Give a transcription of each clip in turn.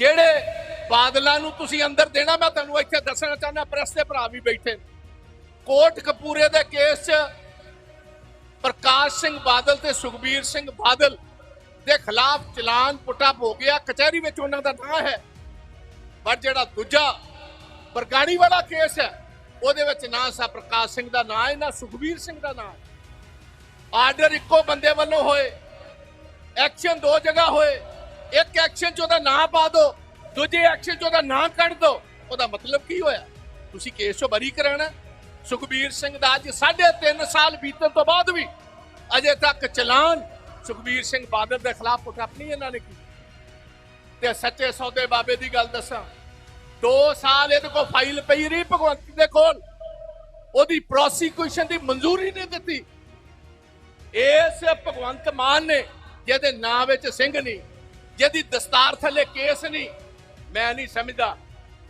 ਜਿਹੜੇ ਬਾਦਲਾਂ ਨੂੰ ਤੁਸੀਂ ਅੰਦਰ ਦੇਣਾ, ਮੈਂ ਤੁਹਾਨੂੰ ਇੱਥੇ ਦੱਸਣਾ ਚਾਹੁੰਦਾ, ਪ੍ਰੈਸ ਦੇ ਭਰਾ ਵੀ ਬੈਠੇ ਨੇ। ਕੋਟ ਕਪੂਰੇ ਦੇ ਕੇਸ 'ਚ ਪ੍ਰਕਾਸ਼ ਸਿੰਘ ਬਾਦਲ ਤੇ ਸੁਖਬੀਰ ਸਿੰਘ ਬਾਦਲ ਦੇ ਖਿਲਾਫ ਚਲਾਨ ਪੁੱਟਾ ਹੋ ਗਿਆ। ਕਚਹਿਰੀ ਵਿੱਚ ਉਹਨਾਂ ਦਾ ਨਾਂ ਹੈ, ਪਰ ਜਿਹੜਾ ਦੂਜਾ ਬਰਗਾੜੀ ਵਾਲਾ ਕੇਸ ਹੈ, ਉਹਦੇ ਵਿੱਚ ਨਾ ਸਾ ਪ੍ਰਕਾਸ਼ ਸਿੰਘ ਦਾ ਨਾਂ ਹੈ, ਨਾ ਸੁਖਬੀਰ ਸਿੰਘ ਦਾ ਨਾਂ ਹੈ। ਆਰਡਰ ਇੱਕੋ ਬੰਦੇ ਵੱਲੋਂ ਹੋਏ, ਐਕਸ਼ਨ ਦੋ ਜਗ੍ਹਾ ਹੋਏ। ਇੱਕ ਐਕਸ਼ਨ 'ਚ ਉਹਦਾ ਨਾਂ ਪਾ ਦਿਓ, ਦੂਜੇ ਐਕਸ਼ਨ 'ਚ ਉਹਦਾ ਨਾਂ ਕੱਢ ਦਿਓ। ਉਹਦਾ ਮਤਲਬ ਕੀ ਹੋਇਆ? ਤੁਸੀਂ ਕੇਸ 'ਚੋਂ ਬਰੀ ਕਰਾਣਾ ਸੁਖਬੀਰ ਸਿੰਘ ਦਾ ਅੱਜ 3.5 ਸਾਲ ਬੀਤਣ ਤੋਂ ਬਾਅਦ ਵੀ ਅਜੇ ਤੱਕ ਚਲਾਨ ਸੁਖਬੀਰ ਸਿੰਘ ਬਾਦਲ ਦੇ ਖਿਲਾਫ ਪੁੱਟਪ ਨਹੀਂ ਇਹਨਾਂ ਨੇ ਕੀਤੀ। ਤੇ ਸੱਚੇ ਸੌਦੇ ਬਾਬੇ ਦੀ ਗੱਲ ਦੱਸਾਂ 2 ਸਾਲ ਇਹਦੇ ਕੋਲ ਫਾਈਲ ਪਈ ਰਹੀ ਭਗਵੰਤ ਦੇ ਕੋਲ। ਉਹਦੀ ਪ੍ਰੋਸੀਕਿਊਸ਼ਨ ਦੀ ਮਨਜ਼ੂਰੀ ਨਹੀਂ ਦਿੱਤੀ। ਇਸ ਭਗਵੰਤ ਮਾਨ ਨੇ, ਜਿਹਦੇ ਨਾਂ ਵਿੱਚ ਸਿੰਘ ਨਹੀਂ ਜਿਹਦੀ ਦਸਤਾਰ ਥੱਲੇ ਕੇਸ ਨਹੀਂ ਮੈਂ ਨਹੀਂ ਸਮਝਦਾ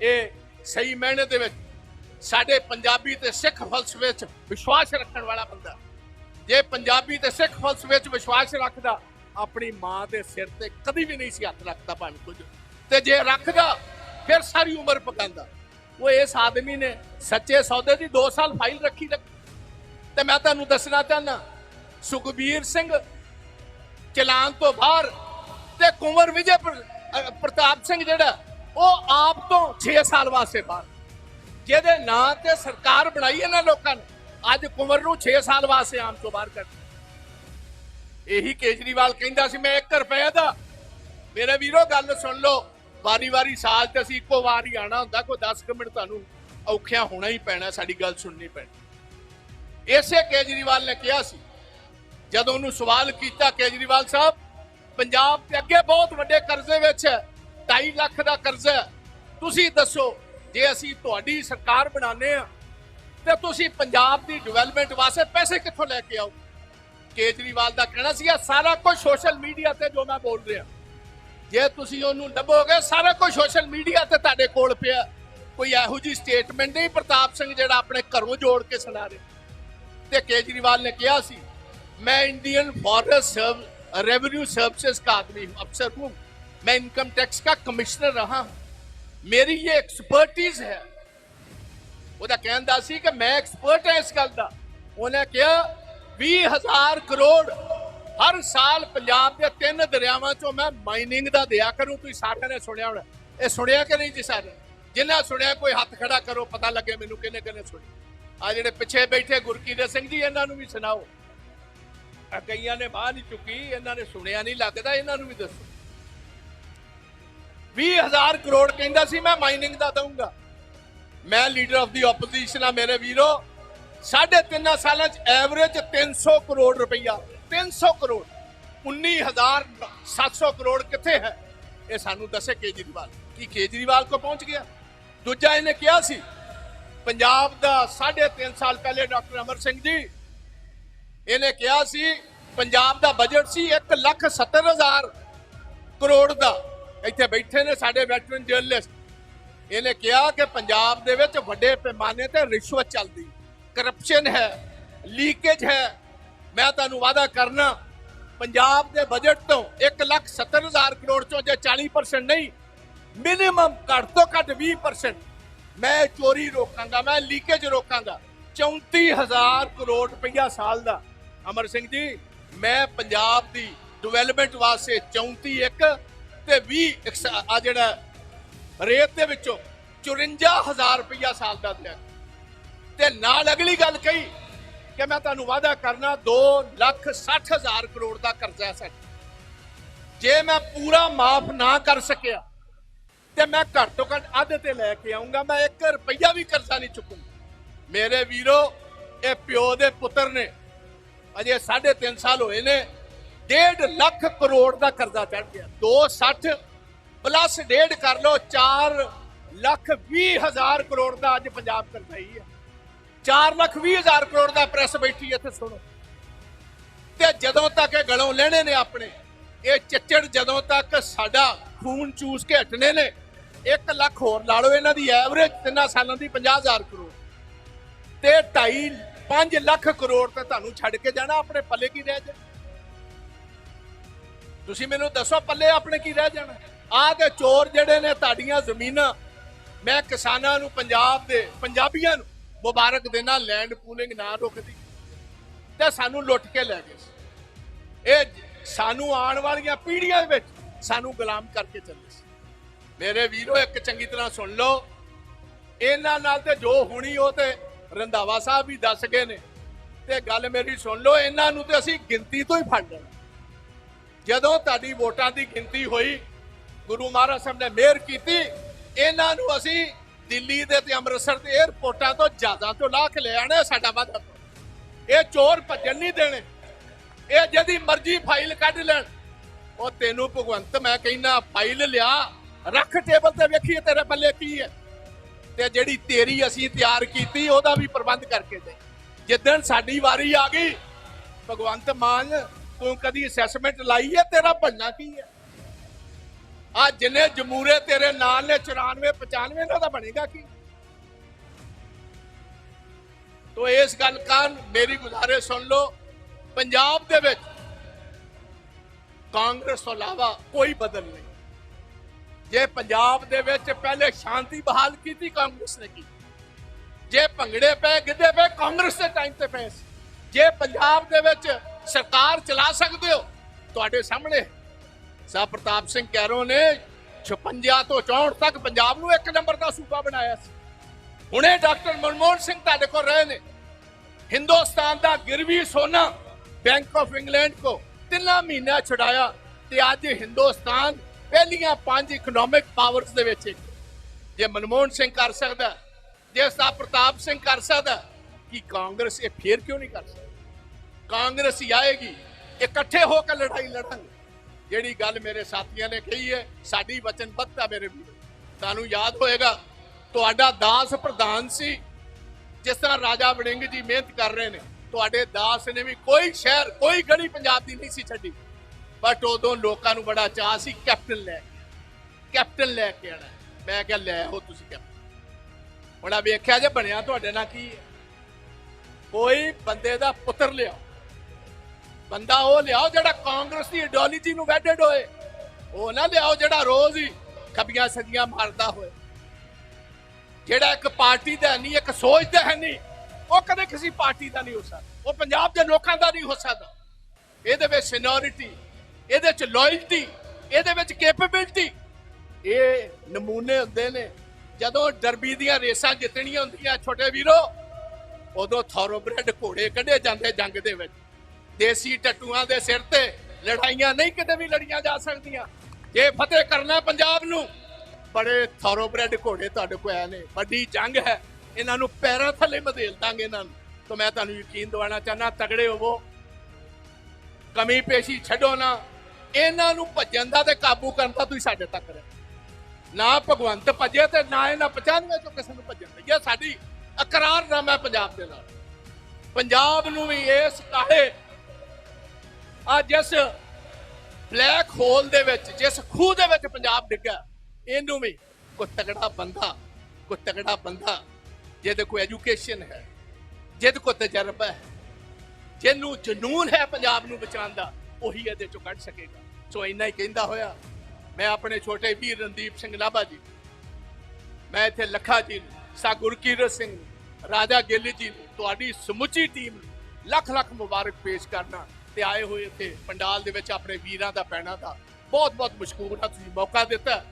ਇਹ ਸਹੀ ਮਾਇਨੇ ਦੇ ਵਿੱਚ ਸਾਡੇ ਪੰਜਾਬੀ ਤੇ ਸਿੱਖ ਫਲਸਫੇ ਵਿੱਚ ਵਿਸ਼ਵਾਸ ਰੱਖਣ ਵਾਲਾ ਬੰਦਾ ਜੇ ਪੰਜਾਬੀ ਤੇ ਸਿੱਖ ਫਲਸਫੇ ਵਿੱਚ ਵਿਸ਼ਵਾਸ ਰੱਖਦਾ ਆਪਣੀ ਮਾਂ ਦੇ ਸਿਰ ਤੇ ਕਦੀ ਵੀ ਨਹੀਂ ਸੀ ਹੱਥ ਰੱਖਦਾ ਭਾਵੇਂ ਕੁਝ ਤੇ ਜੇ ਰੱਖਦਾ ਫਿਰ ਸਾਰੀ ਉਮਰ ਪਕਾਂਦਾ ਉਹ ਇਸ ਆਦਮੀ ਨੇ ਸੱਚੇ ਸੌਦੇ ਦੀ 2 ਸਾਲ ਫਾਈਲ ਰੱਖੀ ਤੇ ਮੈਂ ਤੁਹਾਨੂੰ ਦੱਸਣਾ ਚਾਹੁੰਦਾ ਸੁਖਬੀਰ ਸਿੰਘ ਚਲਾਨ ਤੋਂ ਬਾਹਰ ਤੇ ਕੁੰਵਰ ਵਿਜੇ ਪ੍ਰਤਾਪ ਸਿੰਘ ਜਿਹੜਾ, ਉਹ ਆਪ ਤੋਂ 6 ਸਾਲ ਵਾਸਤੇ ਬਾਹਰ। ਜਿਹਦੇ ਨਾਂ ਤੇ ਸਰਕਾਰ ਬਣਾਈ ਇਹਨਾਂ ਲੋਕਾਂ ਨੇ, ਅੱਜ ਕੁੰਵਰ ਨੂੰ 6 ਸਾਲ ਵਾਸਤੇ ਆਮ ਤੋਂ ਬਾਹਰ ਕਰ ਇਹੀ ਕੇਜਰੀਵਾਲ ਕਹਿੰਦਾ ਸੀ, ਮੈਂ 1 ਰੁਪਏ ਦਾ। ਮੇਰੇ ਵੀਰੋ, ਗੱਲ ਸੁਣ ਲਓ, ਵਾਰੀ-ਵਾਰੀ ਸਾਲ ਤੇ ਅਸੀਂ ਇੱਕੋ ਵਾਰ ਹੀ ਆਣਾ ਹੁੰਦਾ, ਕੋਈ 10 ਕੁ ਮਿੰਟ ਤੁਹਾਨੂੰ ਔਖਿਆ ਹੋਣਾ ਹੀ ਪੈਣਾ, ਸਾਡੀ ਗੱਲ ਸੁਣਨੀ ਪੈਣੀ। ਇਸੇ ਕੇਜਰੀਵਾਲ ਨੇ ਕਿਹਾ ਸੀ, ਜਦੋਂ ਉਹਨੂੰ ਸਵਾਲ ਕੀਤਾ ਕੇਜਰੀਵਾਲ ਸਾਹਿਬ ਪੰਜਾਬ ਤੇ ਅੱਗੇ ਬਹੁਤ ਵੱਡੇ ਕਰਜ਼ੇ ਵਿੱਚ ਹੈ 2.5 ਲੱਖ ਦਾ ਕਰਜ਼ਾ ਤੁਸੀਂ ਦੱਸੋ, ਜੇ ਅਸੀਂ ਤੁਹਾਡੀ ਸਰਕਾਰ ਬਣਾਉਂਦੇ ਆ ਤੇ ਤੁਸੀਂ ਪੰਜਾਬ ਦੀ ਡਿਵੈਲਪਮੈਂਟ ਵਾਸਤੇ ਪੈਸੇ ਕਿੱਥੋਂ ਲੈ ਕੇ ਆਓ? ਕੇਜਰੀਵਾਲ ਦਾ ਕਹਿਣਾ ਸੀ, ਇਹ ਸਾਰਾ ਕੁਝ ਸੋਸ਼ਲ ਮੀਡੀਆ ਤੇ ਜੋ ਮੈਂ ਬੋਲ ਰਿਹਾ। ਜੇ ਤੁਸੀਂ ਉਹਨੂੰ ਲੱਭੋਗੇ, ਸਾਰਾ ਕੁਝ ਸੋਸ਼ਲ ਮੀਡੀਆ ਤੇ ਤੁਹਾਡੇ ਕੋਲ ਪਿਆ ਕੋਈ ਇਹੋ ਜੀ ਸਟੇਟਮੈਂਟ ਨਹੀਂ, ਪ੍ਰਤਾਪ ਸਿੰਘ ਜਿਹੜਾ ਆਪਣੇ ਘਰੋਂ ਜੋੜ ਕੇ ਸੁਣਾ ਰਿਹਾ। ਤੇ ਕੇਜਰੀਵਾਲ ਨੇ ਕਿਹਾ ਸੀ, ਮੈਂ Indian forest service revenue services का आदमी हूं अफसर हूं मैं इनकम टैक्स का कमिश्नर रहा हूं मेरी ये एक्सपर्टीज है ਉਹਦਾ ਕਹਿੰਦਾ ਸੀ ਕਿ ਮੈਂ ਐਕਸਪਰਟ ਹਾਂ ਇਸ ਗੱਲ ਦਾ ਉਹਨੇ ਕਿਹਾ 20000 ਕਰੋੜ ਹਰ ਸਾਲ ਪੰਜਾਬ ਦੇ ਤਿੰਨ ਦਰਿਆਵਾਂ ਚੋਂ ਮੈਂ ਮਾਈਨਿੰਗ ਦਾ ਦਿਆ ਕਰੂੰ ਤੁਸੀਂ ਸਾਰਿਆਂ ਨੇ ਸੁਣਿਆ ਹੋਣਾ ਇਹ ਸੁਣਿਆ ਕਿ ਨਹੀਂ ਜੀ ਸਾਰੇ ਜਿੰਨਾ ਸੁਣਿਆ ਕੋਈ ਹੱਥ ਖੜਾ ਕਰੋ ਪਤਾ ਲੱਗੇ ਮੈਨੂੰ ਕਿਹਨੇ ਕਿਹਨੇ ਸੁਣੀ ਆ ਜਿਹੜੇ ਪਿੱਛੇ ਬੈਠੇ ਗੁਰਕੀਰਤ ਸਿੰਘ ਜੀ ਇਹਨਾਂ ਨੂੰ ਵੀ ਸੁਣਾਓ ਆ ਕਈਆਂ ਨੇ ਬਾਹ ਨਹੀਂ ਚੁੱਕੀ, ਇਹਨਾਂ ਨੇ ਸੁਣਿਆ ਨਹੀਂ, ਲੱਗਦਾ ਇਹਨਾਂ ਨੂੰ ਵੀ ਦੱਸੋ। 20000 ਕਰੋੜ ਕਹਿੰਦਾ ਸੀ, ਮੈਂ ਮਾਈਨਿੰਗ ਦਾ ਦਊਂਗਾ। ਮੈਂ ਲੀਡਰ ਆਫ ਦੀ ਆਪੋਜੀਸ਼ਨ ਆ ਮੇਰੇ ਵੀਰੋ। ਸਾਢੇ ਤਿੰਨਾਂ ਸਾਲਾਂ ਚ ਐਵਰੇਜ 300 ਕਰੋੜ ਰੁਪਈਆ। 300 ਕਰੋੜ। 19700 ਕਰੋੜ ਕਿੱਥੇ ਹੈ? ਇਹ ਸਾਨੂੰ ਦੱਸੇ ਕੇਜਰੀਵਾਲ। ਕੀ ਕੇਜਰੀਵਾਲ ਕੋ ਪਹੁੰਚ ਗਿਆ? ਦੂਜਾ ਇਹਨੇ ਕਿਹਾ ਸੀ, ਪੰਜਾਬ ਦਾ ਸਾਢੇ ਤਿੰਨ ਸਾਲ ਪਹਿਲੇ ਡਾਕਟਰ ਅਮਰ ਸਿੰਘ ਜੀ ਇਹਨੇ ਕਿਹਾ ਸੀ, ਪੰਜਾਬ ਦਾ ਬਜਟ ਸੀ 1 ਲੱਖ 70 ਹਜ਼ਾਰ ਕਰੋੜ ਦਾ। ਇੱਥੇ ਬੈਠੇ ਨੇ ਸਾਡੇ ਵੈਟਰਨ ਜਰਨਲਿਸਟ ਇਹਨੇ ਕਿਹਾ ਕਿ ਪੰਜਾਬ ਦੇ ਵਿੱਚ ਵੱਡੇ ਪੈਮਾਨੇ ਤੇ ਰਿਸ਼ਵਤ ਚੱਲਦੀ। ਕਰਪਸ਼ਨ ਹੈ ਲੀਕੇਜ ਹੈ। ਮੈਂ ਤੁਹਾਨੂੰ ਵਾਅਦਾ ਕਰਨਾ, ਪੰਜਾਬ ਦੇ ਬਜਟ ਤੋਂ 1 ਲੱਖ 70 ਹਜ਼ਾਰ ਕਰੋੜ ਚੋਂ ਜੇ 40% ਨਹੀਂ ਮਿਨੀਮਮ ਘੱਟ ਤੋਂ ਘੱਟ 20% ਮੈਂ ਚੋਰੀ ਰੋਕਾਂਗਾ, ਮੈਂ ਲੀਕੇਜ ਰੋਕਾਂਗਾ। 34000 ਕਰੋੜ ਰੁਪਈਆ ਸਾਲ ਦਾ। ਅਮਰ ਸਿੰਘ ਜੀ, ਮੈਂ ਪੰਜਾਬ ਦੀ ਡਿਵੈਲਪਮੈਂਟ ਵਾਸਤੇ 34 ਇੱਕ ਤੇ 20 ਆ ਜਿਹੜਾ ਰੇਤ ਦੇ ਵਿੱਚੋਂ 54000 ਰੁਪਈਆ ਸਾਲ ਦਾ ਦਿਆ ਤੇ ਨਾਲ ਅਗਲੀ ਗੱਲ ਕਹੀ ਕਿ ਮੈਂ ਤੁਹਾਨੂੰ ਵਾਅਦਾ ਕਰਨਾ 2 ਲੱਖ 60 ਹਜ਼ਾਰ ਕਰੋੜ ਦਾ ਕਰਜ਼ਾ ਹੈ ਸਾਡਾ। ਜੇ ਮੈਂ ਪੂਰਾ ਮਾਫ ਨਾ ਕਰ ਸਕਿਆ ਤੇ ਮੈਂ ਘੱਟ ਤੋਂ ਘੱਟ ਅੱਧ ਤੇ ਲੈ ਕੇ ਆਉਂਗਾ ਮੈਂ 1 ਰੁਪਈਆ ਵੀ ਕਰਜ਼ਾ ਨਹੀਂ ਚੁੱਕੂੰਗਾ। ਮੇਰੇ ਵੀਰੋ, ਇਹ ਪਿਓ ਦੇ ਪੁੱਤਰ ਨੇ। ਅਜੇ 3.5 ਸਾਲ ਹੋਏ ਨੇ। 1.5 ਲੱਖ ਕਰੋੜ ਦਾ ਕਰਜ਼ਾ ਚੜ ਗਿਆ। 260 ਪਲੱਸ 1.5 ਕਰ ਲਓ 4 ਲੱਖ 20 ਹਜ਼ਾਰ ਕਰੋੜ ਦਾ ਅੱਜ ਪੰਜਾਬ ਕਰਜ਼ਾ ਹੀ ਹੈ। 4 ਲੱਖ 20 ਹਜ਼ਾਰ ਕਰੋੜ ਦਾ ਪ੍ਰੈਸ ਬੈਠੀ ਇੱਥੇ ਸੁਣੋ। ਤੇ ਜਦੋਂ ਤੱਕ ਇਹ ਗਲੋਂ ਲੈਣੇ ਨੇ ਆਪਣੇ, ਇਹ ਚੱਚੜ ਜਦੋਂ ਤੱਕ ਸਾਡਾ ਖੂਨ ਚੂਸ ਕੇ ਹਟਣੇ ਨੇ 1 ਲੱਖ ਹੋਰ ਲਾ ਲਓ, ਇਹਨਾਂ ਦੀ ਐਵਰੇਜ ਤਿੰਨਾਂ ਸਾਲਾਂ ਦੀ 50000 ਕਰੋੜ। ਤੇ 2.5 5 ਲੱਖ ਕਰੋੜ ਤੇ ਤੁਹਾਨੂੰ ਛੱਡ ਕੇ ਜਾਣਾ, ਆਪਣੇ ਪੱਲੇ ਕੀ ਰਹਿ ਜਾ ਤੁਸੀਂ ਮੈਨੂੰ ਦੱਸੋ, ਪੱਲੇ ਆਪਣੇ ਕੀ ਰਹਿ ਜਾਣਾ? ਆਹ ਤੇ ਚੋਰ ਜਿਹੜੇ ਨੇ ਤੁਹਾਡੀਆਂ ਜ਼ਮੀਨਾਂ, ਮੈਂ ਕਿਸਾਨਾਂ ਨੂੰ, ਪੰਜਾਬ ਦੇ ਪੰਜਾਬੀਆਂ ਨੂੰ ਮੁਬਾਰਕ ਦੇਣਾ ਲੈਂਡ ਪੂਲਿੰਗ ਨਾ ਰੁਕਦੀ। ਤੇ ਸਾਨੂੰ ਲੁੱਟ ਕੇ ਲੈ ਗਏ ਸੀ। ਇਹ ਸਾਨੂੰ ਆਉਣ ਵਾਲੀਆਂ ਪੀੜ੍ਹੀਆਂ ਵਿੱਚ ਸਾਨੂੰ ਗੁਲਾਮ ਕਰਕੇ ਚੱਲੇ ਸੀ। ਮੇਰੇ ਵੀਰੋ, ਇੱਕ ਚੰਗੀ ਤਰ੍ਹਾਂ ਸੁਣ ਲਓ। ਇਹਨਾਂ ਨਾਲ ਤੇ ਜੋ ਹੋਣੀ, ਉਹ ਤੇ ਰੰਧਾਵਾ ਸਾਹਿਬ ਵੀ ਦੱਸ ਗਏ ਨੇ। ਤੇ ਗੱਲ ਮੇਰੀ ਸੁਣ ਲਓ, ਇਹਨਾਂ ਨੂੰ ਤੇ ਅਸੀਂ ਗਿਣਤੀ ਤੋਂ ਹੀ ਫੜ ਲੈਣਾ। ਜਦੋਂ ਤੁਹਾਡੀ ਵੋਟਾਂ ਦੀ ਗਿਣਤੀ ਹੋਈ, ਗੁਰੂ ਮਹਾਰਾਜ ਸਾਹਿਬ ਨੇ ਮਿਹਰ ਕੀਤੀ, ਇਹਨਾਂ ਨੂੰ ਅਸੀਂ ਦਿੱਲੀ ਦੇ ਤੇ ਅੰਮ੍ਰਿਤਸਰ ਦੇ 에ਅਰਪੋਰਟਾਂ ਤੋਂ ਜ਼ਿਆਦਾ ਤੋਂ ਲਾ ਕੇ ਲੈ ਆਣਾ ਸਾਡਾ ਵਾਅਦਾ। ਇਹ ਚੋਰ ਭੱਜਣ ਨਹੀਂ ਦੇਣੇ। ਇਹ ਜਿਹਦੀ ਮਰਜ਼ੀ ਫਾਈਲ ਕੱਢ ਲੈਣ। ਉਹ ਤੈਨੂੰ ਭਗਵੰਤ, ਮੈਂ ਕਹਿੰਦਾ, ਫਾਈਲ ਲਿਆ, ਰੱਖ ਟੇਬਲ ਤੇ ਵੇਖੀਏ ਤੇਰੇ ਪੱਲੇ ਕੀ ਹੈ। ਤੇ ਜਿਹੜੀ ਤੇਰੀ ਅਸੀਂ ਤਿਆਰ ਕੀਤੀ, ਉਹਦਾ ਵੀ ਪ੍ਰਬੰਧ ਕਰਕੇ ਦੇ। ਜਿੱਦਣ ਸਾਡੀ ਵਾਰੀ ਆ ਗਈ, ਭਗਵੰਤ ਮਾਨ, ਤੂੰ ਕਦੀ ਅਸੈਸਮੈਂਟ ਲਾਈ ਹੈ? ਤੇਰਾ ਬਣਨਾ ਕੀ ਹੈ? ਆ ਜਿੰਨੇ ਜਮੂਰੇ ਤੇਰੇ ਨਾਲ ਨੇ 94 95 ਇਹਨਾਂ ਦਾ ਬਣੇਗਾ ਕੀ? ਤੋ ਇਸ ਗੱਲ ਕਾਰਨ ਮੇਰੀ ਗੁਜ਼ਾਰੇ ਸੁਣ ਲਓ, ਪੰਜਾਬ ਦੇ ਵਿੱਚ ਕਾਂਗਰਸ ਤੋਂ ਇਲਾਵਾ ਕੋਈ ਬਦਲ ਨਹੀਂ। ਜੇ ਪੰਜਾਬ ਦੇ ਵਿੱਚ ਪਹਿਲੇ ਸ਼ਾਂਤੀ ਬਹਾਲ ਕੀਤੀ, ਕਾਂਗਰਸ ਨੇ ਕੀਤੀ। ਜੇ ਭੰਗੜੇ ਪਏ ਗਿੱਧੇ ਪਏ ਕਾਂਗਰਸ ਦੇ ਟਾਈਮ ਤੇ ਪਏ ਸੀ। ਜੇ ਪੰਜਾਬ ਦੇ ਵਿੱਚ ਸਰਕਾਰ ਚਲਾ ਸਕਦੇ ਹੋ, ਤੁਹਾਡੇ ਸਾਹਮਣੇ ਸਾ ਪ੍ਰਤਾਪ ਸਿੰਘ ਕੈਰੋ ਨੇ 56 ਤੋਂ 64 ਤੱਕ ਪੰਜਾਬ ਨੂੰ ਇੱਕ ਨੰਬਰ ਦਾ ਸੂਬਾ ਬਣਾਇਆ ਸੀ। ਹੁਣੇ ਡਾਕਟਰ ਮਨਮੋਹਨ ਸਿੰਘ ਤੁਹਾਡੇ ਕੋਲ ਰਹੇ ਨੇ। ਹਿੰਦੁਸਤਾਨ ਦਾ ਗਿਰਵੀ ਸੋਨਾ ਬੈਂਕ ਆਫ ਇੰਗਲੈਂਡ ਕੋ ਤਿੰਨਾਂ ਮਹੀਨਾ ਛੁਡਾਇਆ ਤੇ ਅੱਜ ਹਿੰਦੁਸਤਾਨ ਪਹਿਲੀਆਂ ਪੰਜ ਇਕਨੋਮਿਕ ਪਾਵਰਸ ਦੇ ਵਿੱਚ ਜੇ ਮਨਮੋਹਨ ਸਿੰਘ ਕਰ ਸਕਦਾ, ਜੇ ਸਾ ਪ੍ਰਤਾਪ ਸਿੰਘ ਕਰ ਸਕਦਾ, ਕਿ ਕਾਂਗਰਸ ਇਹ ਫੇਰ ਕਿਉਂ ਨਹੀਂ ਕਰ ਸਕਦੀ? ਕਾਂਗਰਸ ਹੀ ਆਏਗੀ, ਇਕੱਠੇ ਹੋ ਕੇ ਲੜਾਈ ਲੜਾਂਗੇ ਜਿਹੜੀ ਗੱਲ ਮੇਰੇ ਸਾਥੀਆਂ ਨੇ ਕਹੀ ਹੈ, ਸਾਡੀ ਵਚਨਬੱਧਤਾ ਮੇਰੇ ਵੀਰੋ। ਤੁਹਾਨੂੰ ਯਾਦ ਹੋਏਗਾ, ਤੁਹਾਡਾ ਦਾਸ ਪ੍ਰਧਾਨ ਸੀ, ਜਿਸ ਤਰ੍ਹਾਂ ਰਾਜਾ ਵੜਿੰਗ ਜੀ ਮਿਹਨਤ ਕਰ ਰਹੇ ਨੇ, ਤੁਹਾਡੇ ਦਾਸ ਨੇ ਵੀ ਕੋਈ ਸ਼ਹਿਰ, ਕੋਈ ਗਲੀ ਪੰਜਾਬ ਦੀ ਨਹੀਂ ਸੀ ਛੱਡੀ। ਬਟ ਉਦੋਂ ਲੋਕਾਂ ਨੂੰ ਬੜਾ ਚਾਹ ਸੀ ਕੈਪਟਨ ਲੈ ਕੇ ਕੈਪਟਨ ਲੈ ਕੇ ਆਣਾ ਮੈਂ ਕਿਹਾ, ਲੈ ਆਓ ਤੁਸੀਂ ਕੈਪਟਨ ਹੁਣ ਆ ਵੇਖਿਆ ਜੇ ਬਣਿਆ ਤੁਹਾਡੇ ਨਾਲ ਕੀ ਹੈ। ਕੋਈ ਬੰਦੇ ਦਾ ਪੁੱਤਰ ਲਿਆਓ। ਬੰਦਾ ਉਹ ਲਿਆਓ ਜਿਹੜਾ ਕਾਂਗਰਸ ਦੀ ਆਈਡੀਓਲੋਜੀ ਨੂੰ ਵੈਡਡ ਹੋਏ। ਉਹ ਨਾ ਲਿਆਓ ਜਿਹੜਾ ਰੋਜ਼ ਹੀ ਖੱਬੀਆਂ ਸੱਜੀਆਂ ਮਾਰਦਾ ਹੋਏ। ਜਿਹੜਾ ਇੱਕ ਪਾਰਟੀ ਦਾ ਨਹੀਂ, ਇੱਕ ਸੋਚ ਦਾ ਹੈ ਨਹੀਂ, ਉਹ ਕਦੇ ਕਿਸੇ ਪਾਰਟੀ ਦਾ ਨਹੀਂ ਹੋ ਸਕਦਾ। ਉਹ ਪੰਜਾਬ ਦੇ ਲੋਕਾਂ ਦਾ ਨਹੀਂ ਹੋ ਸਕਦਾ। ਇਹਦੇ ਵਿੱਚ ਸੀਨੀਅਰਿਟੀ ਇਹਦੇ 'ਚ ਲਾਇਲਟੀ ਇਹਦੇ ਵਿੱਚ ਕੈਪੇਬਿਲਿਟੀ ਇਹ ਨਮੂਨੇ ਹੁੰਦੇ ਨੇ। ਜਦੋਂ ਡਰਬੀ ਦੀਆਂ ਰੇਸਾਂ ਜਿੱਤਣੀਆਂ ਹੁੰਦੀਆਂ, ਛੋਟੇ ਵੀਰੋ, ਉਦੋਂ ਥੋਰੋਬ੍ਰੈਡ ਘੋੜੇ ਕੱਢੇ ਜਾਂਦੇ ਜੰਗ ਦੇ ਵਿੱਚ। ਦੇਸੀ ਟੱਟੂਆਂ ਦੇ ਸਿਰ ਤੇ ਲੜਾਈਆਂ ਨਹੀਂ ਕਿਤੇ ਵੀ ਲੜੀਆਂ ਜਾ ਸਕਦੀਆਂ। ਜੇ ਫਤਿਹ ਕਰਨਾ ਪੰਜਾਬ ਨੂੰ, ਬੜੇ ਥੋਰੋਬ੍ਰੈਡ ਘੋੜੇ ਤੁਹਾਡੇ ਕੋਲ ਆਏ ਨੇ। ਵੱਡੀ ਜੰਗ ਹੈ। ਇਹਨਾਂ ਨੂੰ ਪੈਰਾਂ ਥੱਲੇ ਮਧੇਲ ਦਾਂਗੇ ਇਹਨਾਂ ਨੂੰ। ਤਾਂ ਮੈਂ ਤੁਹਾਨੂੰ ਯਕੀਨ ਦਿਵਾਉਣਾ ਚਾਹਨਾ ਤਗੜੇ ਹੋਵੋ। ਕਮੀ ਪੇਸ਼ੀ ਛੱਡੋ ਨਾ। ਇਹਨਾਂ ਨੂੰ ਭੱਜਣ ਦਾ ਤੇ ਕਾਬੂ ਕਰਨ ਦਾ ਤੁਸੀਂ ਸਾਡੇ ਤੱਕ ਰਹਿ ਨਾ ਭਗਵੰਤ ਭੱਜੇ ਤੇ ਨਾ ਇਹਨਾਂ 95 ਚੋਂ ਕਿਸੇ ਨੂੰ ਭੱਜਣ ਦੇ ਇਹ ਸਾਡੀ ਇਕਰਾਰਨਾਮਾ ਹੈ ਪੰਜਾਬ ਦੇ ਨਾਲ। ਪੰਜਾਬ ਨੂੰ ਵੀ ਇਸ ਕਾਹੇ ਆ ਜਿਸ ਬਲੈਕ ਹੋਲ ਦੇ ਵਿੱਚ, ਜਿਸ ਖੂਹ ਦੇ ਵਿੱਚ ਪੰਜਾਬ ਡਿੱਗਾ ਇਹਨੂੰ ਵੀ ਕੋਈ ਤਗੜਾ ਬੰਦਾ, ਕੋਈ ਤਗੜਾ ਬੰਦਾ, ਜਿਹਦੇ ਕੋਈ ਐਜੂਕੇਸ਼ਨ ਹੈ, ਜਿਹਦੇ ਕੋਲ ਤਜਰਬਾ ਹੈ, ਜਿਹਨੂੰ ਜਨੂਨ ਹੈ ਪੰਜਾਬ ਨੂੰ ਬਚਾਉਣ ਦਾ, ਉਹੀ ਇਹਦੇ ਚੋਂ ਕੱਢ ਸਕੇਗਾ। ਸੋ ਇੰਨਾ ਹੀ ਕਹਿੰਦਾ ਹੋਇਆ, ਮੈਂ ਆਪਣੇ ਛੋਟੇ ਵੀਰ ਰਣਦੀਪ ਸਿੰਘ ਨਾਭਾ ਜੀ ਮੈਂ ਇੱਥੇ ਲੱਖਾ ਜੀ ਨੂੰ ਸਿੰਘ ਰਾਜਾ ਗਿੱਲ ਜੀ ਤੁਹਾਡੀ ਸਮੁੱਚੀ ਟੀਮ ਲੱਖ ਲੱਖ ਮੁਬਾਰਕ ਪੇਸ਼ ਕਰਨਾ ਤੇ ਆਏ ਹੋਏ ਇੱਥੇ ਪੰਡਾਲ ਦੇ ਵਿੱਚ ਆਪਣੇ ਵੀਰਾਂ ਦਾ ਪੈਣਾ ਦਾ ਬਹੁਤ ਬਹੁਤ ਮਸ਼ਕੂਰ ਹਾਂ ਤੁਸੀਂ ਮੌਕਾ ਦਿੱਤਾ।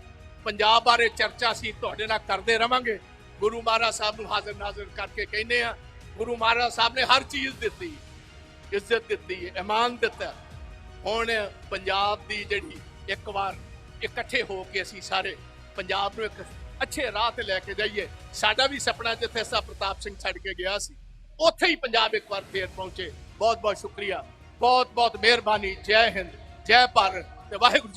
ਪੰਜਾਬ ਬਾਰੇ ਚਰਚਾ ਸੀ ਤੁਹਾਡੇ ਨਾਲ ਕਰਦੇ ਰਵਾਂਗੇ। ਗੁਰੂ ਮਹਾਰਾਜ ਸਾਹਿਬ ਨੂੰ ਹਾਜ਼ਰ ਨਾਜ਼ਰ ਕਰਕੇ ਕਹਿੰਦੇ ਆ, ਗੁਰੂ ਮਹਾਰਾਜ ਸਾਹਿਬ ਨੇ ਹਰ ਚੀਜ਼ ਦਿੱਤੀ, ਇੱਜ਼ਤ ਦਿੱਤੀ, ਇਮਾਨ ਦਿੱਤਾ। ਹੁਣ ਪੰਜਾਬ ਦੀ ਜਿਹੜੀ ਇੱਕ ਵਾਰ ਇਕੱਠੇ ਹੋ ਕੇ ਅਸੀਂ ਸਾਰੇ ਪੰਜਾਬ ਨੂੰ ਇੱਕ ਅੱਛੇ ਰਾਹ ਤੇ ਲੈ ਕੇ ਜਾਈਏ। ਸਾਡਾ ਵੀ ਸੁਪਨਾ ਜਿੱਥੇ ਸਾ ਪ੍ਰਤਾਪ ਸਿੰਘ ਛੱਡ ਕੇ ਗਿਆ ਸੀ, ਉੱਥੇ ਹੀ ਪੰਜਾਬ ਇੱਕ ਵਾਰ ਫੇਰ ਪਹੁੰਚੇ। ਬਹੁਤ ਬਹੁਤ ਸ਼ੁਕਰੀਆ। ਬਹੁਤ ਬਹੁਤ ਮਿਹਰਬਾਨੀ। ਜੈ ਹਿੰਦ, ਜੈ ਭਾਰਤ ਤੇ ਵਾਹਿਗੁਰੂ ਜੀ